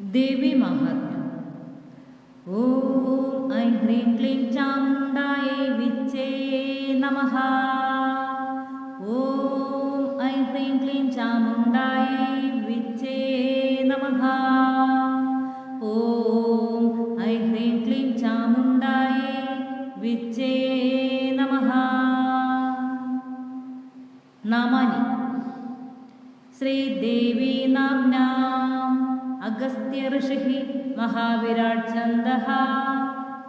देवी माहात्म्यम् ॐ ऐं ह्रीं क्लीं चामुण्डायै विच्चे नमः। ॐ ऐं ह्रीं क्लीं चामुण्डायै विच्चे नमः। ॐ ऐं ह्रीं क्लीं चामुण्डायै विच्चे नमः। नामानि। श्रीदेवी नाम्नाम् अगस्त्यऋषिः महाविराट्छन्दः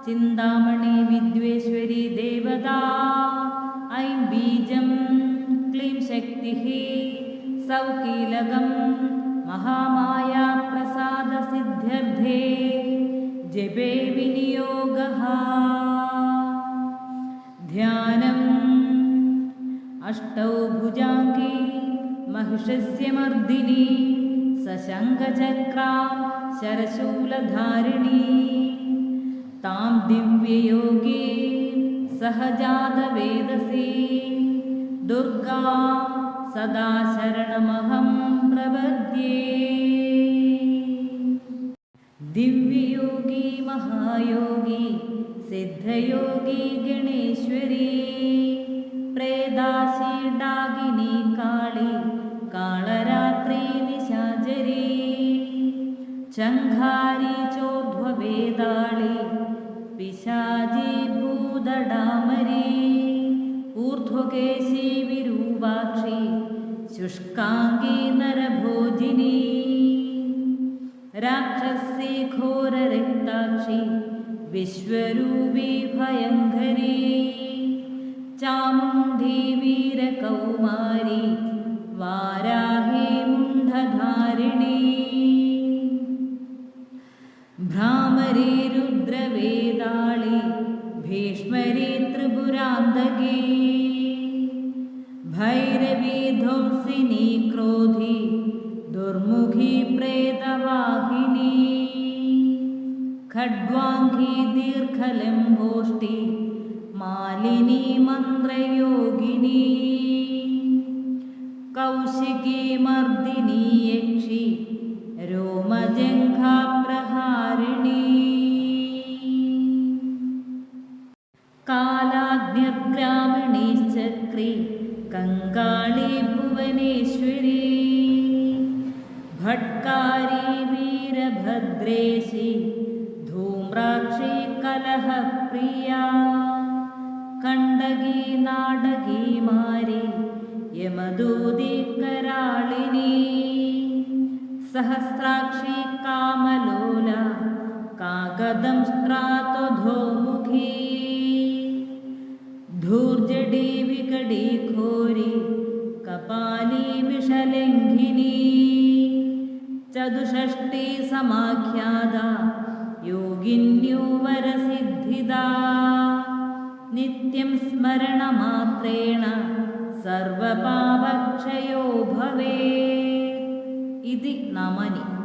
चिन्तामणि विद्वेश्वरी देवता ऐं बीजं क्लीं शक्तिः महामायाप्रसादसिद्ध्यर्थे जपे विनियोगः। ध्यानम् अष्टौ भुजाङ्गी महिषस्य मर्दिनी सशङ्खचक्रां शरशूलधारिणी। तां दिव्ययोगी सहजातवेदसी। दुर्गां सदा शरणमहं प्रपद्ये दिव्ययोगी महायोगी सिद्धयोगी गणेश्वरी। प्रेदाशी डागिनी काळी भूदडामरी ऊर्ध्वकेशी विरूपाक्षी शुष्काङ्गी नरभोजिनी राक्षसी घोररक्ताक्षी विश्वरूपी भयङ्करी चामुण्डी वीरकौमारी वाराही मुण्डधारिणी भीष्मरी त्रिपुरान्तकी। भैरवी ध्वंसिनी क्रोधी प्रेतवाहिनी। खड्वाङ्गी दीर्घलम्बोष्टि मालिनी मन्त्रयोगिनी। कौशिकी मर्दिनी यक्षी रोमजङ्घाप्रहारिणी कङ्गाळी भुवनेश्वरी। भट्कारी वीरभद्रेशी धूम्राक्षी कलहप्रिया। कण्डगी नाडगी मारी यमदूदी कराळिनी सहस्राक्षी कामलोला काकदंष्ट्रातोधोमुखी धूर्जडी कपाली विषलङ्घिनी। चतुष्षष्टि समाख्यादा योगिन्यो वरसिद्धिदा नित्यं स्मरणमात्रेण सर्वपापक्षयो भवेत्। इति नामानि